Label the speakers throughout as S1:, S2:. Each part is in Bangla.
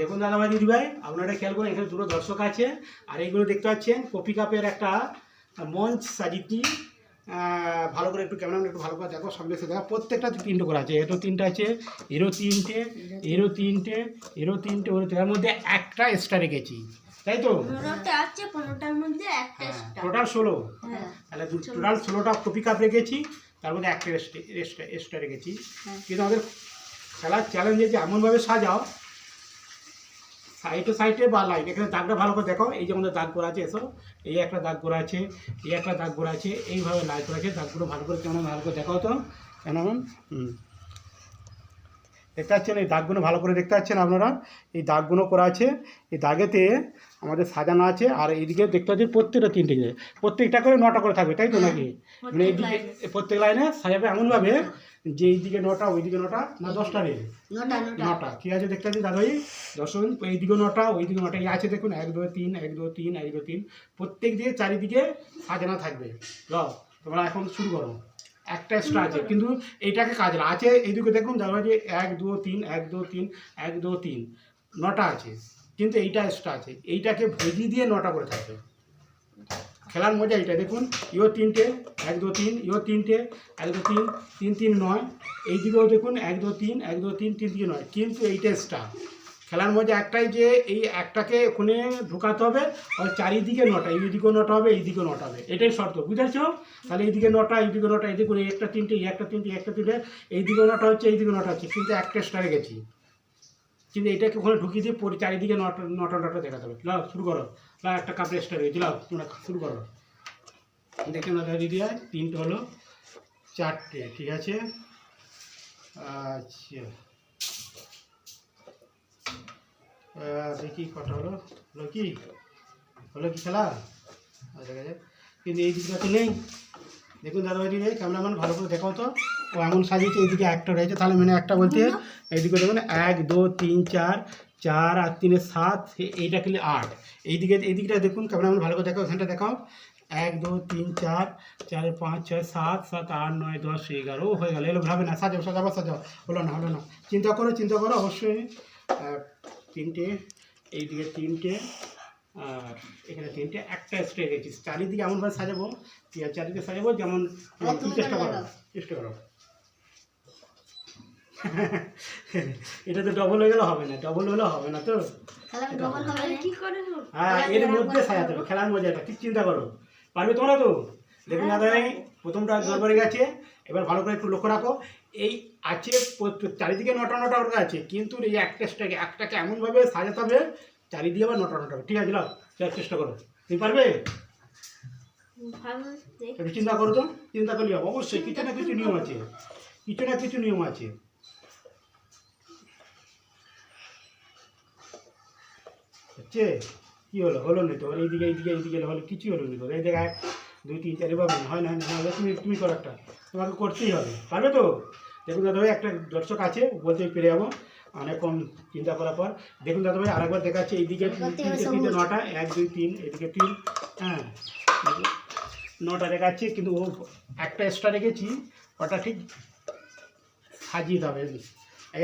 S1: দেখুন দাদাভাই দিদিভাই আপনারা খেয়াল করুন এখানে দুটো দর্শক আছে আর এইগুলো দেখতে পাচ্ছেন কপি কাপের একটা মঞ্চ সাজিটি ভালো করে একটু ক্যামেরা একটু ভালো করে দেখো সামনে এসে দেখো প্রত্যেকটা তিনটে করে আছে এরও তিনটে আছে এরও তিনটে এরও তিনটে এরও তিনটে ওর তার মধ্যে একটা এক্সট্রা রেখেছি তাই তো
S2: টোটাল
S1: হ্যাঁ, ষোলো হ্যাঁ, তাহলে টোটাল ষোলোটা কপি কাপ রেখেছি তার মধ্যে একটা এক্সট্রা রেখেছি হ্যাঁ। কিন্তু আমাদের খেলার চ্যালেঞ্জ যে এমনভাবে সাজাও সাইডে সাইডে বা লাইন এখানে দাগটা ভালো করে দেখো এই যে আমাদের দাগ করা আছে এসো এই একটা দাগ করা আছে এই একটা দাগ করা আছে এইভাবে লাইট করা আছে দাগগুলো ভালো করে কেমন ভালো করে দেখাও তো কেন দেখতে পাচ্ছেন এই দাগগুলো ভালো করে দেখতে পাচ্ছেন আপনারা এই দাগগুলো করা আছে এই দাগেতে আমাদের সাজানো আছে আর এইদিকে দেখতে পাচ্ছি প্রত্যেকটা তিনটে প্রত্যেকটা করে নটা করে থাকবে তাই তো নাকি মানে এইদিকে প্রত্যেক লাইনে সাজাবে এমনভাবে যে এইদিকে নটা ওইদিকে নটা না দশটা রে নটা ঠিক আছে দেখতে পাচ্ছি ভাই দশজন এইদিকে নটা ওইদিকে নটা এই আছে দেখুন এক দু তিন এক দু তিন এক দু তিন প্রত্যেক দিকে চারিদিকে সাজানো থাকবে ল তোমরা এখন শুরু করো একটা এক্সট্রা আছে কিন্তু এইটাকে না আছে এইদিকে দেখুন দেখা যে এক দু তিন এক দু তিন এক দু তিন নটা আছে কিন্তু এইটা এক্সট্রা আছে এইটাকে ভেজি দিয়ে নটা করে থাকবে খেলার মজা এটা দেখুন ইও তিনটে এক দু তিন ইও তিনটে এক দু তিন তিন তিন নয় এইদিকেও দেখুন এক দু তিন এক দু তিন তিন তিন নয় কিন্তু এইটা এক্সট্রা খেলার মধ্যে একটাই যে এই একটাকে ওখানে ঢুকাতে হবে আর চারিদিকে নটা এইদিকেও নটা হবে এইদিকেও নটা হবে এটাই শর্ত বুঝেছ তাহলে এইদিকে নটা এইদিকে নটা এইদিকে একটা তিনটে একটা তিনটে একটা তিনটে এইদিকে নটা হচ্ছে এইদিকে নটা হচ্ছে কিন্তু একটা স্টারে গেছি কিন্তু এটাকে ওখানে ঢুকিয়ে দিয়ে পরে চারিদিকে নটা নটা নটা দেখাতে হবে লাও শুরু করো বা একটা কাপড়ে স্টার হয়েছে লাও তোমরা শুরু করো দেখে না দিদি আর তিনটে হলো চারটে ঠিক আছে আচ্ছা দেখি কটা হলো হলো কি হলো কি খেলা আচ্ছা, দেখা যাক কিন্তু এই দিকটা তো নেই দেখুন দাদাবাড়ি নেই ক্যামেরাম্যান ভালো করে দেখাও তো ও এমন সাজিয়েছে এইদিকে একটা রয়েছে তাহলে মানে একটা বলতে এইদিকে দেখুন এক দু তিন চার চার আর তিনে সাত এইটা খেলে আট এইদিকে এইদিকটা দেখুন ক্যামেরাম্যান ভালো করে দেখাও ওখানটা দেখাও এক দু তিন চার চারে পাঁচ ছয় সাত সাত আট নয় দশ এগারো হয়ে গেল এলো ভাবে না সাজাও সাজাবো সাজাও হলো না হলো না চিন্তা করো চিন্তা করো অবশ্যই তিনটে এইদিকে তিনটে আর এখানে তিনটে একটা স্ট্রেট রেখেছি চারিদিকে এমনভাবে সাজাবো চারিদিকে সাজাবো যেমন চেষ্টা করো চেষ্টা করো এটা তো ডবল হয়ে গেলে হবে না ডবল হলে হবে না তো
S2: মানে?
S1: হ্যাঁ এর মধ্যে সাজাতে হবে খেলার মজাটা ঠিক চিন্তা করো পারবে তোমরা তো দেখুন হ্যাঁ, দাদা হ্যাঁ। প্রথমটা জলপাড়ি গেছে এবার ভালো করে একটু লক্ষ্য রাখো এই আছে চারিদিকে নটা নটা ওটা আছে কিন্তু এই একটা একটাকে এমনভাবে সাজাতে হবে চারিদিকে আবার নটা নটা ঠিক আছে লাও চেষ্টা করো তুমি পারবে একটু চিন্তা করো তো চিন্তা করলি অবশ্যই কিছু না কিছু নিয়ম আছে কিছু না কিছু নিয়ম আছে হচ্ছে কী হলো হলো না তো এইদিকে এইদিকে এইদিকে হলো কিছুই হলো না তো এই জায়গায় এক দুই তিন চার এভাবে হয় না হয় না তুমি তুমি করো একটা তোমাকে করতেই হবে পারবে তো দেখুন দাদাভাই একটা দর্শক আছে বলতে পেরে যাবো অনেকক্ষণ চিন্তা করার পর দেখুন দাদাভাই আরেকবার দেখাচ্ছে এইদিকে তিনটে নটা এক দুই তিন এদিকে তিন হ্যাঁ নটা দেখাচ্ছে কিন্তু ও একটা এক্সট্রা রেখেছি ওটা ঠিক সাজিয়ে দেবে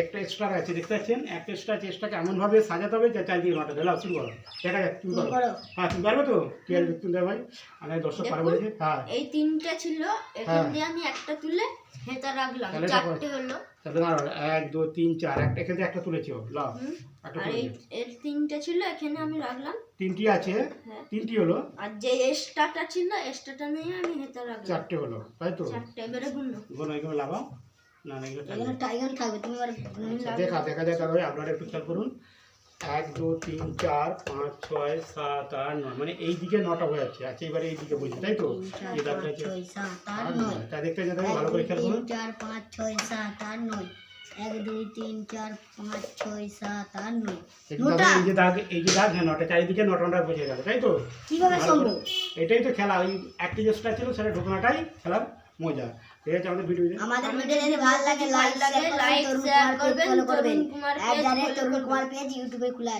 S1: একটা এক্সট্রা আছে দেখতে পাচ্ছেন একটা এক্সট্রা চেষ্টাকে এমনভাবে সাজাতে হবে যে চারদিকে নটা দেলা শুরু করো দেখা যাক তুমি করো হ্যাঁ তুমি পারবে তো কি আর তুমি ভাই আমি দর্শক পারবো
S2: হ্যাঁ এই তিনটা ছিল এখান হ্যাঁ। দিয়ে আমি একটা তুলে হ্যাঁ, এখানে আমি রাখলাম
S1: তিনটি আছে হ্যাঁ। তিনটি হলো
S2: আর যে ছিল নিয়ে আমি হেতা
S1: চারটে হলো তাই তো
S2: টাইগার আচ্ছা, দেখা দেখা দেখা আপনারা একটু খেয়াল করুন এক দু তিন চার পাঁচ ছয় সাত আট নয় মানে এই দিকে নটা হয়ে যাচ্ছে আচ্ছা এবারে এই দিকে বলছি তাই তো দেখতে যেতে ভালো করে খেয়াল করুন চার পাঁচ ছয় সাত আট নয় হ্যাঁ, এটাই তো খেলা ওই একটা যে ছিল সেটা ঢুকনাটাই খেলার মজা ঠিক আছে আমাদের ভিডিও আমাদের ভিডিও যদি ভালো লাগে লাইক লাগে লাইক শেয়ার করবেন তরুণ কুমার পেজ ইউটিউবে খোলা